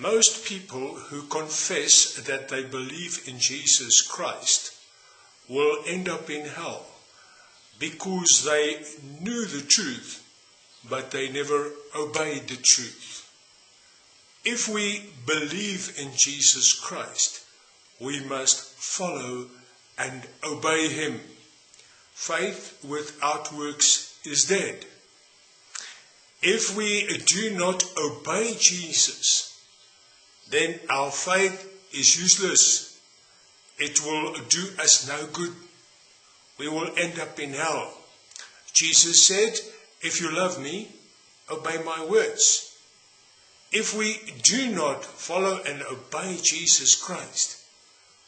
Most people who confess that they believe in Jesus Christ will end up in hell because they knew the truth, but they never obeyed the truth. If we believe in Jesus Christ, we must follow and obey him. Faith without works is dead. If we do not obey Jesus, then our faith is useless. It will do us no good. We will end up in hell. Jesus said, If you love me, obey my words. If we do not follow and obey Jesus Christ,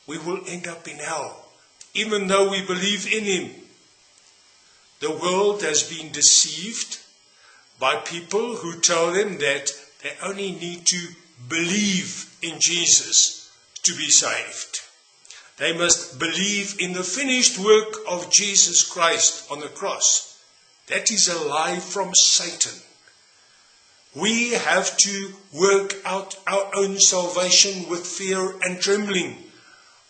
we will end up in hell, even though we believe in him. The world has been deceived by people who tell them that they only need to believe in Jesus to be saved. They must believe in the finished work of Jesus Christ on the cross. That is a lie from Satan. We have to work out our own salvation with fear and trembling.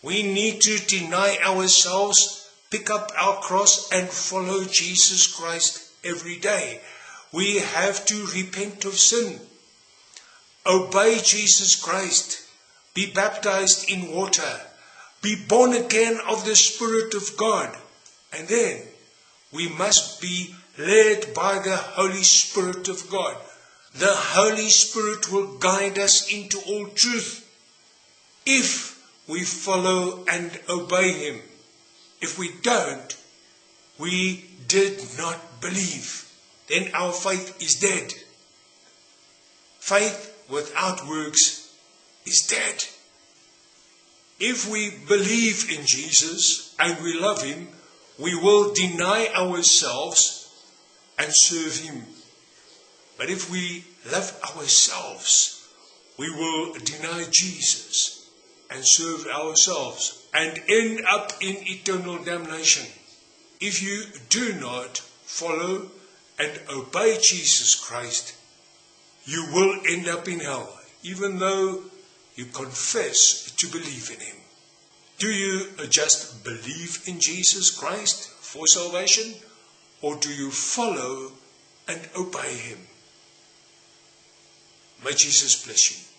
We need to deny ourselves, pick up our cross, and follow Jesus Christ every day. We have to repent of sin, obey Jesus Christ, be baptized in water, be born again of the Spirit of God, and then we must be led by the Holy Spirit of God. The Holy Spirit will guide us into all truth if we follow and obey Him. If we don't, we did not believe. Then our faith is dead. Faith without works is dead. If we believe in Jesus and we love Him, we will deny ourselves and serve Him. But if we love ourselves, we will deny Jesus and serve ourselves and end up in eternal damnation. If you do not follow and obey Jesus Christ, you will end up in hell, even though you confess to believe in Him. Do you just believe in Jesus Christ for salvation, or do you follow and obey Him? May Jesus bless you.